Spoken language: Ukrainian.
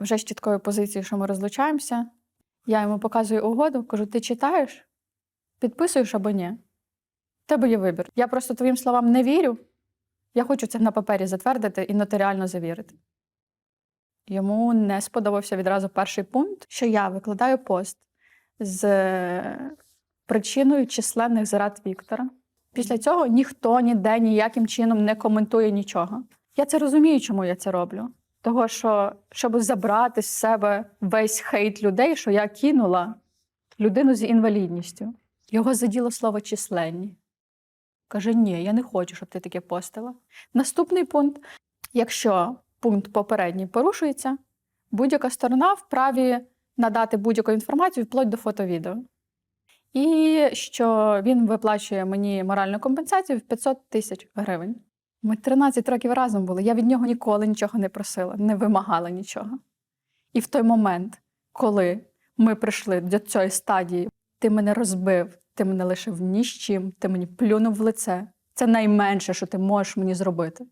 Вже з чіткою позицією, що ми розлучаємося. Я йому показую угоду, кажу: ти читаєш? Підписуєш або ні? В тебе є вибір. Я просто твоїм словам не вірю. Я хочу це на папері затвердити і нотаріально завірити. Йому не сподобався відразу перший пункт, що я викладаю пост з е, причиною численних зрад Віктора. Після цього ніхто ніде ніяким чином не коментує нічого. Я це розумію, чому я це роблю. Того, що щоб забрати з себе весь хейт людей, що я кинула людину з інвалідністю. Його заділо слово численні. Каже: ні, я не хочу, щоб ти таке постила. Наступний пункт: якщо пункт попередній порушується, будь-яка сторона вправі надати будь-яку інформацію вплоть до фото-відео. І що він виплачує мені моральну компенсацію в 500 тисяч гривень. Ми 13 років разом були. Я від нього ніколи нічого не просила, не вимагала нічого. І в той момент, коли ми прийшли до цієї стадії, ти мене розбив, ти мене лишив ні з чим, ти мені плюнув в лице. Це найменше, що ти можеш мені зробити.